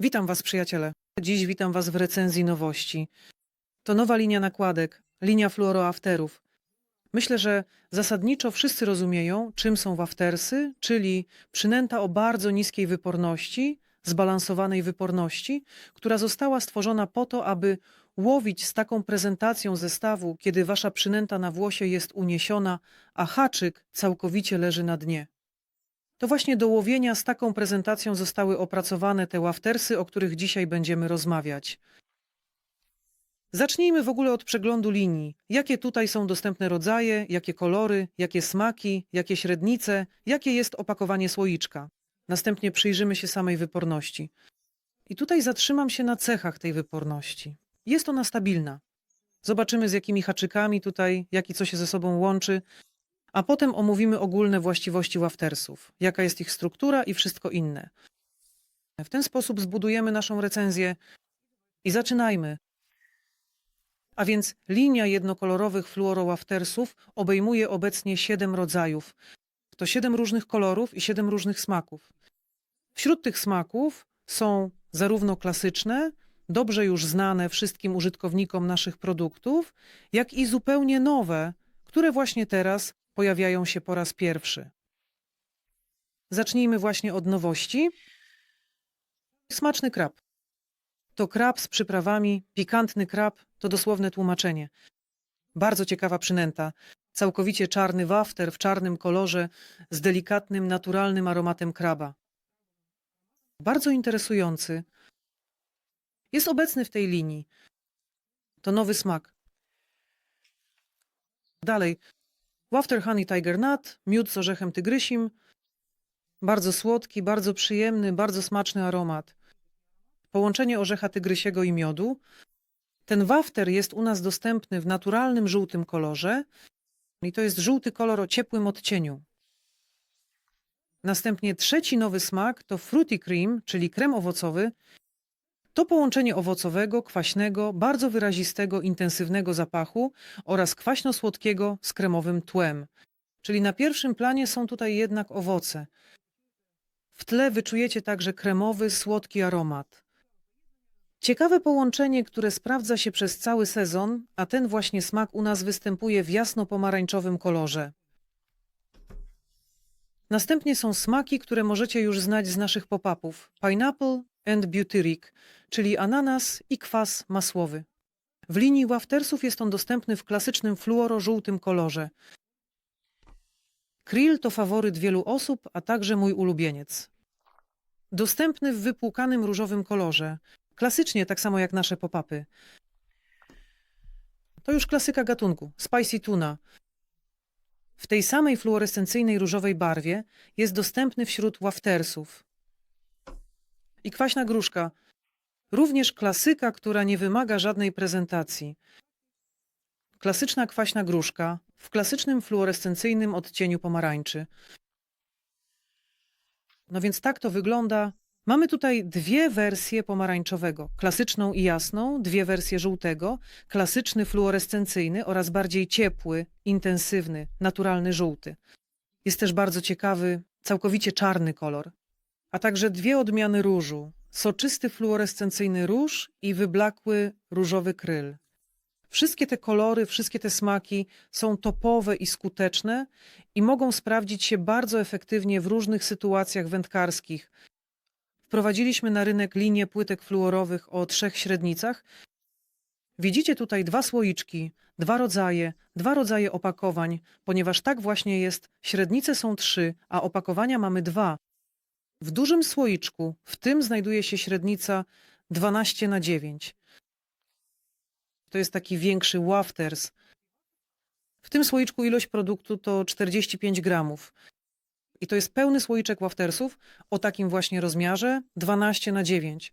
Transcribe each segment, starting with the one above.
Witam Was, przyjaciele. Dziś witam Was w recenzji nowości. To nowa linia nakładek, linia fluoroafterów. Myślę, że zasadniczo wszyscy rozumieją, czym są waftersy, czyli przynęta o bardzo niskiej wyporności, zbalansowanej wyporności, która została stworzona po to, aby łowić z taką prezentacją zestawu, kiedy Wasza przynęta na włosie jest uniesiona, a haczyk całkowicie leży na dnie. To właśnie do łowienia z taką prezentacją zostały opracowane te waftersy, o których dzisiaj będziemy rozmawiać. Zacznijmy w ogóle od przeglądu linii. Jakie tutaj są dostępne rodzaje, jakie kolory, jakie smaki, jakie średnice, jakie jest opakowanie słoiczka. Następnie przyjrzymy się samej wyporności. I tutaj zatrzymam się na cechach tej wyporności. Jest ona stabilna. Zobaczymy z jakimi haczykami tutaj, jak i co się ze sobą łączy, a potem omówimy ogólne właściwości waftersów, jaka jest ich struktura i wszystko inne. W ten sposób zbudujemy naszą recenzję i zaczynajmy. A więc linia jednokolorowych fluorowaftersów obejmuje obecnie 7 rodzajów. To 7 różnych kolorów i 7 różnych smaków. Wśród tych smaków są zarówno klasyczne, dobrze już znane wszystkim użytkownikom naszych produktów, jak i zupełnie nowe, które właśnie teraz pojawiają się po raz pierwszy. Zacznijmy właśnie od nowości. Smaczny krab. To krab z przyprawami, pikantny krab to dosłowne tłumaczenie. Bardzo ciekawa przynęta. Całkowicie czarny wafter w czarnym kolorze z delikatnym, naturalnym aromatem kraba. Bardzo interesujący. Jest obecny w tej linii. To nowy smak. Dalej, Wafter Honey Tiger Nut, miód z orzechem tygrysim. Bardzo słodki, bardzo przyjemny, bardzo smaczny aromat. Połączenie orzecha tygrysiego i miodu. Ten wafter jest u nas dostępny w naturalnym żółtym kolorze i to jest żółty kolor o ciepłym odcieniu. Następnie trzeci nowy smak to fruity cream, czyli krem owocowy. To połączenie owocowego, kwaśnego, bardzo wyrazistego, intensywnego zapachu oraz kwaśno-słodkiego z kremowym tłem. Czyli na pierwszym planie są tutaj jednak owoce. W tle wyczujecie także kremowy, słodki aromat. Ciekawe połączenie, które sprawdza się przez cały sezon, a ten właśnie smak u nas występuje w jasno-pomarańczowym kolorze. Następnie są smaki, które możecie już znać z naszych pop-upów. Pineapple and butyric, czyli ananas i kwas masłowy. W linii waftersów jest on dostępny w klasycznym fluoro-żółtym kolorze. Krill to faworyt wielu osób, a także mój ulubieniec. Dostępny w wypłukanym różowym kolorze. Klasycznie, tak samo jak nasze pop-upy. To już klasyka gatunku, spicy tuna. W tej samej fluorescencyjnej różowej barwie jest dostępny wśród waftersów. I kwaśna gruszka. Również klasyka, która nie wymaga żadnej prezentacji. Klasyczna kwaśna gruszka w klasycznym fluorescencyjnym odcieniu pomarańczy. No więc tak to wygląda. Mamy tutaj dwie wersje pomarańczowego, klasyczną i jasną, dwie wersje żółtego, klasyczny fluorescencyjny oraz bardziej ciepły, intensywny, naturalny żółty. Jest też bardzo ciekawy, całkowicie czarny kolor, a także dwie odmiany różu, soczysty fluorescencyjny róż i wyblakły różowy kryl. Wszystkie te kolory, wszystkie te smaki są topowe i skuteczne i mogą sprawdzić się bardzo efektywnie w różnych sytuacjach wędkarskich. Wprowadziliśmy na rynek linię płytek fluorowych o trzech średnicach. Widzicie tutaj dwa słoiczki, dwa rodzaje, dwa rodzaje opakowań, ponieważ tak właśnie jest. Średnice są trzy, a opakowania mamy dwa. W dużym słoiczku, w tym znajduje się średnica 12 na 9. To jest taki większy wafters. W tym słoiczku ilość produktu to 45 gramów. I to jest pełny słoiczek waftersów o takim właśnie rozmiarze 12 na 9.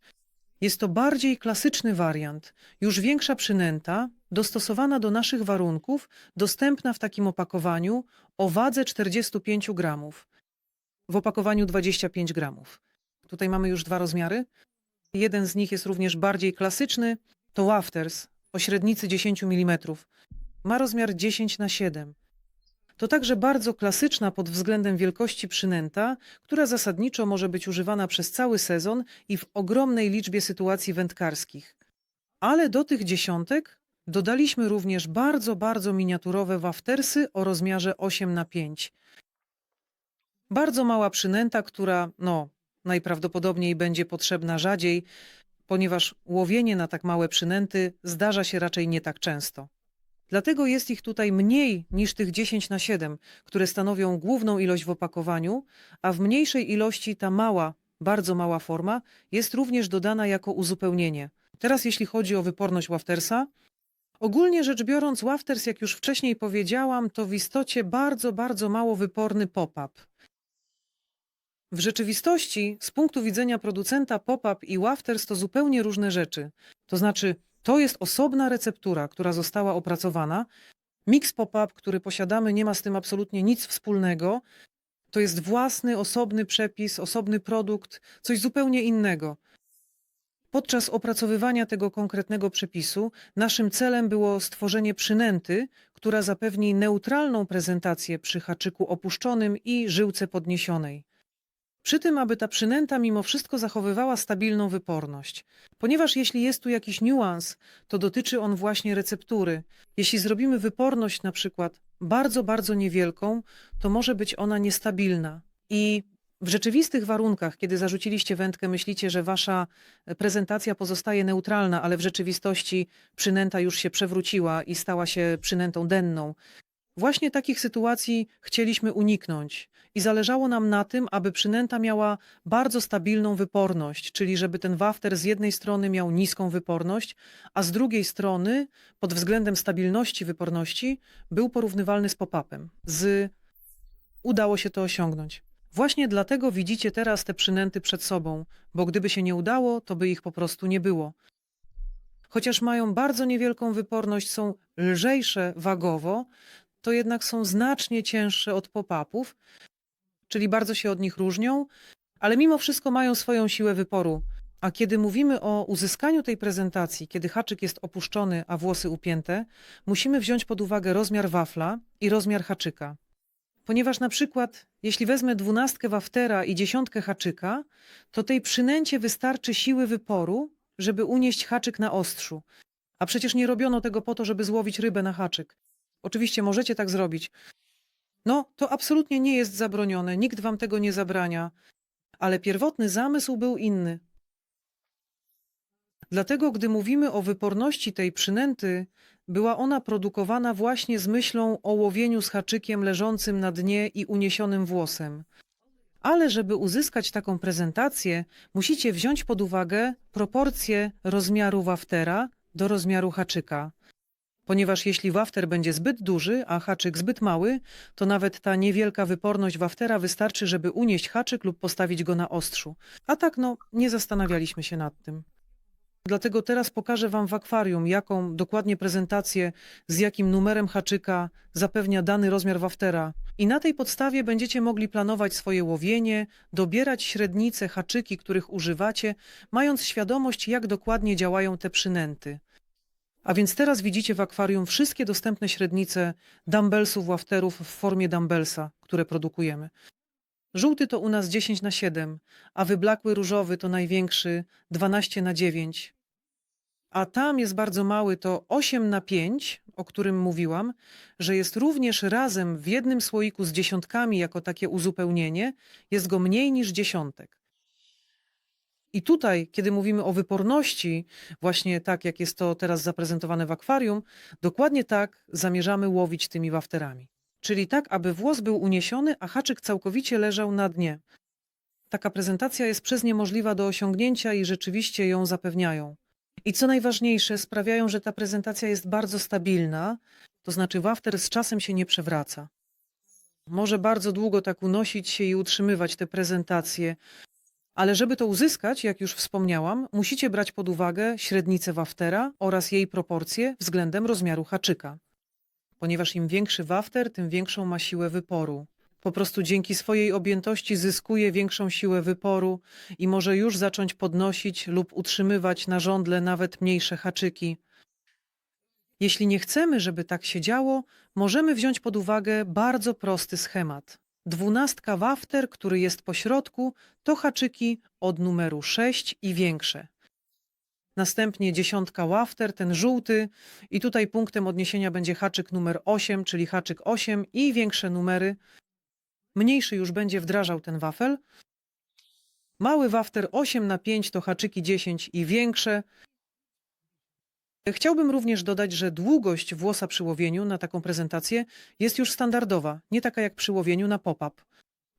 Jest to bardziej klasyczny wariant, już większa przynęta, dostosowana do naszych warunków, dostępna w takim opakowaniu o wadze 45 gramów. W opakowaniu 25 gramów. Tutaj mamy już dwa rozmiary. Jeden z nich jest również bardziej klasyczny, to wafters o średnicy 10 mm. Ma rozmiar 10 na 7. To także bardzo klasyczna pod względem wielkości przynęta, która zasadniczo może być używana przez cały sezon i w ogromnej liczbie sytuacji wędkarskich. Ale do tych dziesiątek dodaliśmy również bardzo, bardzo miniaturowe waftersy o rozmiarze 8 na 5 Bardzo mała przynęta, która no, najprawdopodobniej będzie potrzebna rzadziej, ponieważ łowienie na tak małe przynęty zdarza się raczej nie tak często. Dlatego jest ich tutaj mniej niż tych 10 na 7, które stanowią główną ilość w opakowaniu, a w mniejszej ilości ta mała, bardzo mała forma jest również dodana jako uzupełnienie. Teraz jeśli chodzi o wyporność waftersa, ogólnie rzecz biorąc wafters, jak już wcześniej powiedziałam, to w istocie bardzo, bardzo mało wyporny pop-up. W rzeczywistości, z punktu widzenia producenta pop-up i wafters to zupełnie różne rzeczy. To znaczy, to jest osobna receptura, która została opracowana. Mix pop-up, który posiadamy, nie ma z tym absolutnie nic wspólnego. To jest własny, osobny przepis, osobny produkt, coś zupełnie innego. Podczas opracowywania tego konkretnego przepisu naszym celem było stworzenie przynęty, która zapewni neutralną prezentację przy haczyku opuszczonym i żyłce podniesionej. Przy tym, aby ta przynęta mimo wszystko zachowywała stabilną wyporność. Ponieważ jeśli jest tu jakiś niuans, to dotyczy on właśnie receptury. Jeśli zrobimy wyporność na przykład bardzo, bardzo niewielką, to może być ona niestabilna. I w rzeczywistych warunkach, kiedy zarzuciliście wędkę, myślicie, że wasza prezentacja pozostaje neutralna, ale w rzeczywistości przynęta już się przewróciła i stała się przynętą denną. Właśnie takich sytuacji chcieliśmy uniknąć i zależało nam na tym, aby przynęta miała bardzo stabilną wyporność, czyli żeby ten wafter z jednej strony miał niską wyporność, a z drugiej strony pod względem stabilności wyporności był porównywalny z pop-upem. Z... Udało się to osiągnąć. Właśnie dlatego widzicie teraz te przynęty przed sobą, bo gdyby się nie udało, to by ich po prostu nie było. Chociaż mają bardzo niewielką wyporność, są lżejsze wagowo, to jednak są znacznie cięższe od pop-upów, czyli bardzo się od nich różnią, ale mimo wszystko mają swoją siłę wyporu. A kiedy mówimy o uzyskaniu tej prezentacji, kiedy haczyk jest opuszczony, a włosy upięte, musimy wziąć pod uwagę rozmiar wafla i rozmiar haczyka. Ponieważ na przykład, jeśli wezmę dwunastkę waftera i dziesiątkę haczyka, to tej przynęcie wystarczy siły wyporu, żeby unieść haczyk na ostrzu. A przecież nie robiono tego po to, żeby złowić rybę na haczyk. Oczywiście możecie tak zrobić. No, to absolutnie nie jest zabronione, nikt wam tego nie zabrania, ale pierwotny zamysł był inny. Dlatego, gdy mówimy o wyporności tej przynęty, była ona produkowana właśnie z myślą o łowieniu z haczykiem leżącym na dnie i uniesionym włosem. Ale żeby uzyskać taką prezentację, musicie wziąć pod uwagę proporcje rozmiaru waftera do rozmiaru haczyka ponieważ jeśli wafter będzie zbyt duży, a haczyk zbyt mały, to nawet ta niewielka wyporność waftera wystarczy, żeby unieść haczyk lub postawić go na ostrzu. A tak no, nie zastanawialiśmy się nad tym. Dlatego teraz pokażę Wam w akwarium, jaką dokładnie prezentację, z jakim numerem haczyka zapewnia dany rozmiar waftera. I na tej podstawie będziecie mogli planować swoje łowienie, dobierać średnice, haczyki, których używacie, mając świadomość, jak dokładnie działają te przynęty. A więc teraz widzicie w akwarium wszystkie dostępne średnice dumbbellsów, wafterów w formie dumbbellsa, które produkujemy. Żółty to u nas 10 na 7, a wyblakły różowy to największy 12 na 9. A tam jest bardzo mały to 8 na 5, o którym mówiłam, że jest również razem w jednym słoiku z dziesiątkami jako takie uzupełnienie, jest go mniej niż dziesiątek. I tutaj, kiedy mówimy o wyporności, właśnie tak jak jest to teraz zaprezentowane w akwarium, dokładnie tak zamierzamy łowić tymi wafterami. Czyli tak, aby włos był uniesiony, a haczyk całkowicie leżał na dnie. Taka prezentacja jest przez nie możliwa do osiągnięcia i rzeczywiście ją zapewniają. I co najważniejsze, sprawiają, że ta prezentacja jest bardzo stabilna, to znaczy wafter z czasem się nie przewraca. Może bardzo długo tak unosić się i utrzymywać te prezentacje, ale żeby to uzyskać, jak już wspomniałam, musicie brać pod uwagę średnicę waftera oraz jej proporcje względem rozmiaru haczyka. Ponieważ im większy wafter, tym większą ma siłę wyporu. Po prostu dzięki swojej objętości zyskuje większą siłę wyporu i może już zacząć podnosić lub utrzymywać na żądle nawet mniejsze haczyki. Jeśli nie chcemy, żeby tak się działo, możemy wziąć pod uwagę bardzo prosty schemat. Dwunastka wafter, który jest po środku, to haczyki od numeru 6 i większe. Następnie dziesiątka wafter, ten żółty, i tutaj punktem odniesienia będzie haczyk numer 8, czyli haczyk 8 i większe numery. Mniejszy już będzie wdrażał ten wafel. Mały wafter 8 na 5 to haczyki 10 i większe. Chciałbym również dodać, że długość włosa przy łowieniu na taką prezentację jest już standardowa, nie taka jak przy łowieniu na pop-up.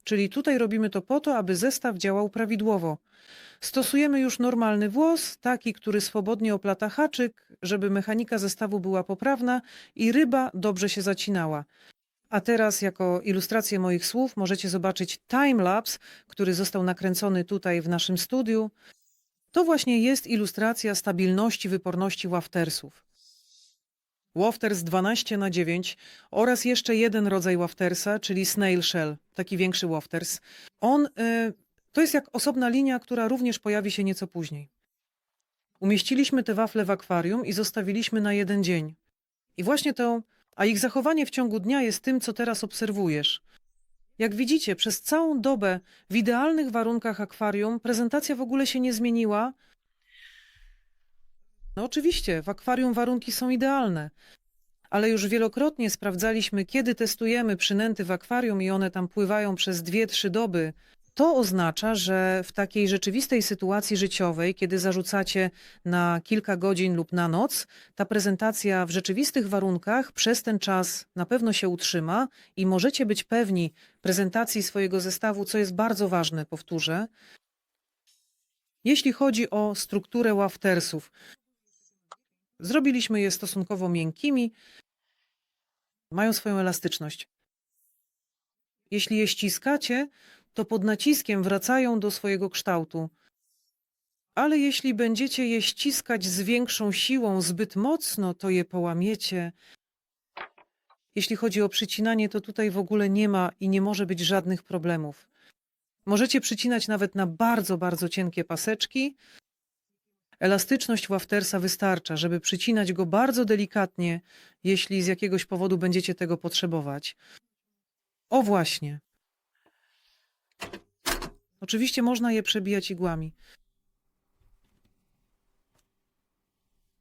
Czyli tutaj robimy to po to, aby zestaw działał prawidłowo. Stosujemy już normalny włos, taki, który swobodnie oplata haczyk, żeby mechanika zestawu była poprawna i ryba dobrze się zacinała. A teraz jako ilustrację moich słów możecie zobaczyć timelapse, który został nakręcony tutaj w naszym studiu. To właśnie jest ilustracja stabilności wyporności waftersów. Wafters 12 na 9 oraz jeszcze jeden rodzaj waftersa, czyli snail shell, taki większy wafters. On y, to jest jak osobna linia, która również pojawi się nieco później. Umieściliśmy te wafle w akwarium i zostawiliśmy na jeden dzień. I właśnie to, a ich zachowanie w ciągu dnia jest tym, co teraz obserwujesz. Jak widzicie, przez całą dobę w idealnych warunkach akwarium prezentacja w ogóle się nie zmieniła. No oczywiście, w akwarium warunki są idealne, ale już wielokrotnie sprawdzaliśmy, kiedy testujemy przynęty w akwarium i one tam pływają przez 2-3 doby. To oznacza, że w takiej rzeczywistej sytuacji życiowej, kiedy zarzucacie na kilka godzin lub na noc, ta prezentacja w rzeczywistych warunkach przez ten czas na pewno się utrzyma i możecie być pewni prezentacji swojego zestawu, co jest bardzo ważne, powtórzę. Jeśli chodzi o strukturę waftersów, zrobiliśmy je stosunkowo miękkimi, mają swoją elastyczność. Jeśli je ściskacie, to pod naciskiem wracają do swojego kształtu. Ale jeśli będziecie je ściskać z większą siłą zbyt mocno, to je połamiecie. Jeśli chodzi o przycinanie, to tutaj w ogóle nie ma i nie może być żadnych problemów. Możecie przycinać nawet na bardzo, bardzo cienkie paseczki. Elastyczność waftersa wystarcza, żeby przycinać go bardzo delikatnie, jeśli z jakiegoś powodu będziecie tego potrzebować. O właśnie. Oczywiście można je przebijać igłami.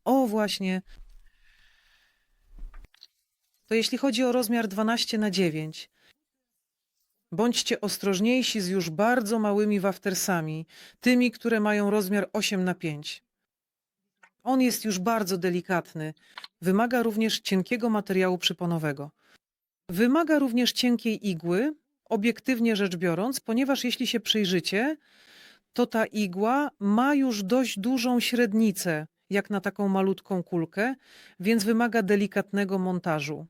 O, właśnie. To jeśli chodzi o rozmiar 12 na 9, bądźcie ostrożniejsi z już bardzo małymi waftersami, tymi, które mają rozmiar 8 na 5. On jest już bardzo delikatny. Wymaga również cienkiego materiału przyponowego. Wymaga również cienkiej igły, obiektywnie rzecz biorąc, ponieważ jeśli się przyjrzycie, to ta igła ma już dość dużą średnicę, jak na taką malutką kulkę, więc wymaga delikatnego montażu.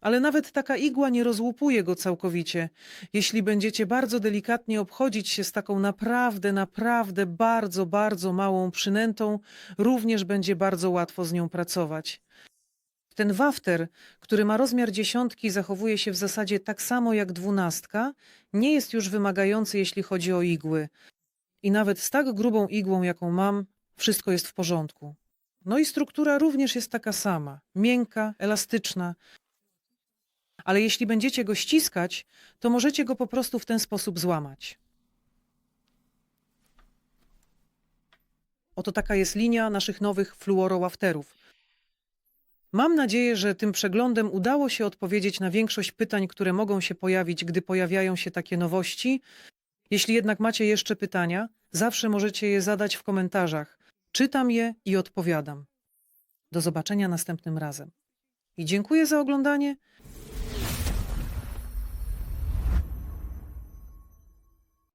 Ale nawet taka igła nie rozłupuje go całkowicie. Jeśli będziecie bardzo delikatnie obchodzić się z taką naprawdę, naprawdę bardzo, bardzo małą przynętą, również będzie bardzo łatwo z nią pracować. Ten wafter, który ma rozmiar dziesiątki, zachowuje się w zasadzie tak samo jak dwunastka, nie jest już wymagający, jeśli chodzi o igły. I nawet z tak grubą igłą, jaką mam, wszystko jest w porządku. No i struktura również jest taka sama, miękka, elastyczna. Ale jeśli będziecie go ściskać, to możecie go po prostu w ten sposób złamać. Oto taka jest linia naszych nowych fluorowafterów. Mam nadzieję, że tym przeglądem udało się odpowiedzieć na większość pytań, które mogą się pojawić, gdy pojawiają się takie nowości. Jeśli jednak macie jeszcze pytania, zawsze możecie je zadać w komentarzach. Czytam je i odpowiadam. Do zobaczenia następnym razem. I dziękuję za oglądanie